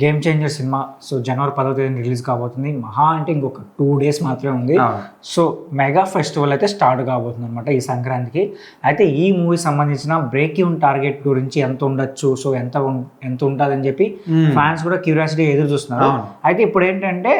Game changer cinema so జనవరి పదో తేదీన రిలీజ్ కాబోతుంది. మహా అంటే ఇంకొక టూ డేస్ మాత్రమే ఉంది. సో మెగా ఫెస్టివల్ అయితే స్టార్ట్ కాబోతుంది అనమాట ఈ సంక్రాంతికి. అయితే ఈ మూవీ సంబంధించిన బ్రేక్ ఇన్ టార్గెట్ గురించి ఎంత ఉండొచ్చు? సో ఎంత ఎంత ఉంటుందని చెప్పి మ్మ్. ఫ్యాన్స్ కూడా క్యూరియాసిటీ ఎదురు చూస్తున్నారు. అయితే ఇప్పుడు ఏంటంటే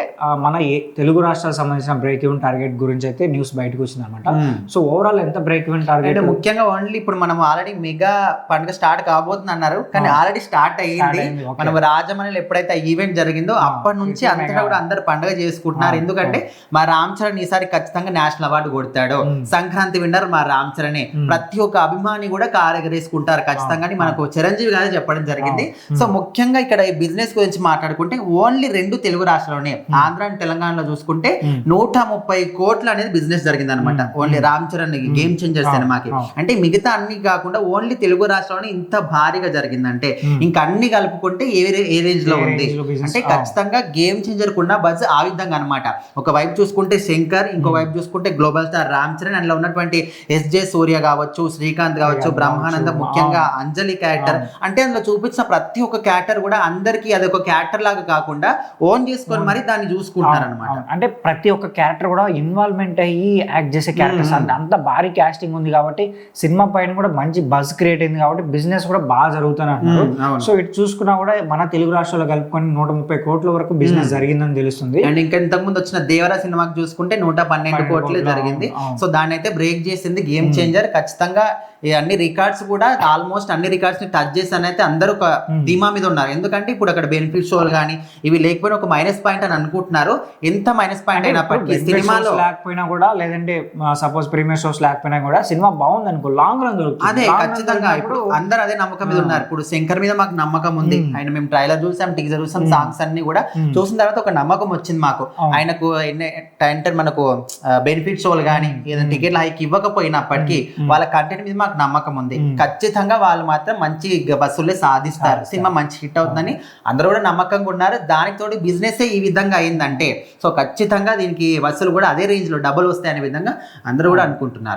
మన తెలుగు రాష్ట్రాలకు సంబంధించిన బ్రేక్ ఇన్ టార్గెట్ గురించి అయితే న్యూస్ బయటకు వచ్చింది అనమాట. సో ఓవరాల్ ఎంత బ్రేక్ ఇన్ టార్గెట్ ముఖ్యంగా ఓన్లీ ఇప్పుడు మనం ఆల్రెడీ మెగా పండుగ స్టార్ట్ కాబోతుంది అన్నారు కానీ ఆల్రెడీ స్టార్ట్ అయ్యింది. మనం రాజమౌళిలో ఎప్పుడైతే ఈవెంట్ జరిగిందో అప్పటి నుంచి అంతటా మెగా. కూడా అందరు పండుగ చేసుకుంటున్నారు. ఎందుకంటే మా రామ్ చరణ్ ఈసారి ఖచ్చితంగా నేషనల్ అవార్డు కొడతాడు. సంక్రాంతి విన్నర్ మా రామ్ చరణే. ప్రతి ఒక్క అభిమాని కూడా కారెగరేసుకుంటారు ఖచ్చితంగా మనకు చిరంజీవి గారు చెప్పడం జరిగింది. సో ముఖ్యంగా ఇక్కడ ఈ బిజినెస్ గురించి మాట్లాడుకుంటే ఓన్లీ రెండు తెలుగు రాష్ట్రాల్లోనే. ఆంధ్ర అండ్ తెలంగాణలో చూసుకుంటే. నూట ముప్పై కోట్లు అనేది బిజినెస్ జరిగింది అనమాట only Ram Charan game changer సినిమాకి. అంటే మిగతా అన్ని కాకుండా ఓన్లీ తెలుగు రాష్ట్రంలోనే ఇంత భారీగా జరిగిందంటే. ఇంకా అన్ని కలుపుకుంటే ఏ ఏ రేంజ్లో ఉంది. అంటే. ఖచ్చితంగా గేమ్ చేంజర్ కున్న బజ్ ఆ విధంగా అనమాట ఒక వైపు చూసుకుంటే శంకర్ ఇంకో వైపు చూసుకుంటే గ్లోబల్ స్టార్ రామ్ చరణ్ అందులో ఉన్నటువంటి ఎస్జే సూర్య కావచ్చు శ్రీకాంత్ కావచ్చు బ్రహ్మానంద ముఖ్యంగా. అంజలి క్యారెక్టర్ అంటే అందులో చూపించిన ప్రతి ఒక్క క్యారెక్టర్ కూడా అందరికి అది ఒక క్యారెక్టర్ లాగా కాకుండా ఓన్ చేసుకొని మరి దాన్ని చూసుకుంటారు అనమాట అవును. అంటే ప్రతి ఒక్క క్యారెక్టర్ కూడా ఇన్వాల్వ్మెంట్ అయ్యి యాక్ట్ చేసే క్యారెక్టర్స్ మ్మ్. అంత భారీ కాస్టింగ్ ఉంది కాబట్టి సినిమా పైన కూడా మంచి బజ్ క్రియేట్ అయింది కాబట్టి బిజినెస్ కూడా బాగా జరుగుతుంది అంటున్నారు. మ్మ్, అవును. సో ఇటు చూసుకున్నా కూడా మన తెలుగు రాష్ట్రాల్లో కలుపుకొని నూట ముప్పై కోట్ల వరకు బిజినెస్ జరిగిందని తెలుస్తుంది. అండ్ ఇంకా ఇంతకు ముందు వచ్చిన దేవరా సినిమాకి చూసుకుంటే నూట పన్నెండు కోట్లే జరిగింది. సో దాన్ని అయితే బ్రేక్ చేసింది గేమ్ చేంజర్ ఖచ్చితంగా ఈ అన్ని రికార్డ్స్ కూడా ఆల్మోస్ట్ అన్ని రికార్డ్స్ని టచ్ చేసి అయితే అందరూ ఒక Hmm. ధీమా మీద ఉన్నారు ఎందుకంటే ఇప్పుడు అక్కడ బెనిఫిట్ షోలు కానీ ఇవి లేకపోయినా ఒక మైనస్ పాయింట్ అని అనుకుంటున్నారు ఎంత మైనస్ పాయింట్ అయినప్పటికీ సినిమాలో లేకపోయినా కూడా లేదంటే సపోజ్ ప్రీమియర్ షోస్ లేకపోయినా కూడా సినిమా బాగుంది అనుకో లాంగ్ రన్ అదే ఖచ్చితంగా ఇప్పుడు అందరు అదే నమ్మకం మీద ఆ. ఉన్నారు ఇప్పుడు శంకర్ మీద మాకు నమ్మకం ఉంది Hmm. ఆయన మేము ట్రైలర్ చూసాం టీజర్ చూసాం Hmm. సాంగ్స్ అన్ని కూడా Hmm. చూసిన తర్వాత ఒక నమ్మకం వచ్చింది మాకు. ఆయనకు అంటే మనకు బెనిఫిట్ షోలు కానీ ఏదైనా టికెట్ హైక్ ఇవ్వకపోయినప్పటికీ Hmm. వాళ్ళ కంటెంట్ మీద మాకు నమ్మకం ఉంది. ఖచ్చితంగా వాళ్ళు మాత్రం మంచి బస్సులే సాధిస్తారు. సినిమా మంచి హిట్ అవుతుందని అందరూ కూడా నమ్మకంగా ఉన్నారు. దానికి తోటి బిజినెస్ ఈ విధంగా అయిందంటే సో ఖచ్చితంగా దీనికి బస్సులు కూడా అదే రేంజ్లో డబుల్ వస్తాయి అనే విధంగా అందరూ కూడా అనుకుంటున్నారు.